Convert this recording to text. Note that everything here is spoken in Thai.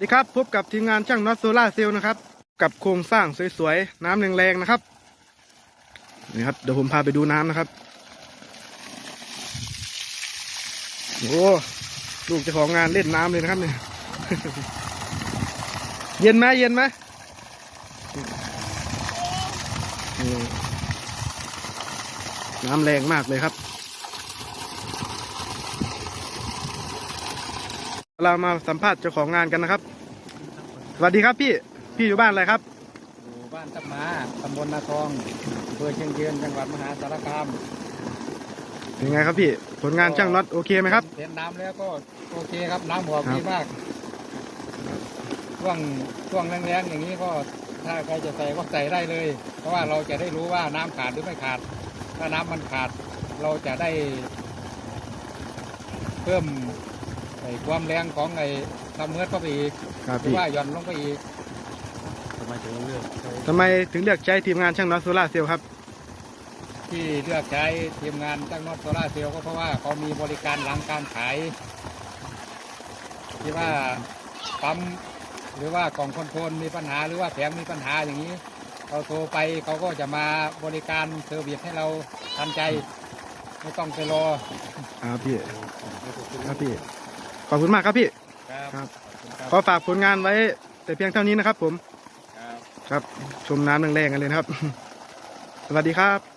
สวัสดีครับ พบกับทีมงานช่างน็อตโซล่าเซลล์นะครับ กับโครงสร้างสวยๆ น้ำแรงๆนะครับ นี่ครับ เดี๋ยวผมพาไปดูน้ำนะครับ โอ้ลูกเจ้าของงานเล่นน้ำเลยนะครับเนี่ยเย็นไหมเย็นไหมน้ำแรงมากเลยครับ เรามาสัมภาษณ์เจ้าของงานกันนะครับ สวัสดีครับพี่ พี่อยู่บ้านอะไรครับ อยู่บ้านทับหมาตำบลนาทองอำเภอเชียงยืนจังหวัดมหาสารคามเป็นไงครับพี่ ผลงานช่างน็อตโอเคไหมครับ เห็นน้ำแล้วก็โอเคครับน้ำหัวครับดีมาก ช่วงช่วงแรงๆอย่างนี้ก็ถ้าใครจะใส่ก็ใส่ได้เลย เพราะว่าเราจะได้รู้ว่าน้ำขาดหรือไม่ขาด ถ้าน้ำมันขาด เราจะได้ เพิ่มไอ้ความแรงของไอ้ทำเมือเข้าไปอีกครับหรือพี่ว่าหย่อนลงไปอีกทำไมถึงเลือกใช้ทำไมถึงเลือกใช้ทีมงานช่างน็อตโซล่าเซลล์ครับ ที่เลือกใช้ทีมงานจ้างนอตโซล่าร์เซลล์ก็เพราะว่าเขามีบริการหลังการขายที่ว่าปั๊มหรือว่ากล่องคอนโทรลมีปัญหาหรือว่าแผงมีปัญหาอย่างนี้เราโทรไปเขาก็จะมาบริการเซอร์วิสให้เราทันใจ ไม่ต้องไปรอ ครับพี่ ครับพี่ ขอบคุณมากครับพี่ครับครับขอฝากผลงานไว้ แต่เพียงเท่านี้นะครับผม ครับครับชมน้ำแรงๆกันเลยนะครับ สวัสดีครับ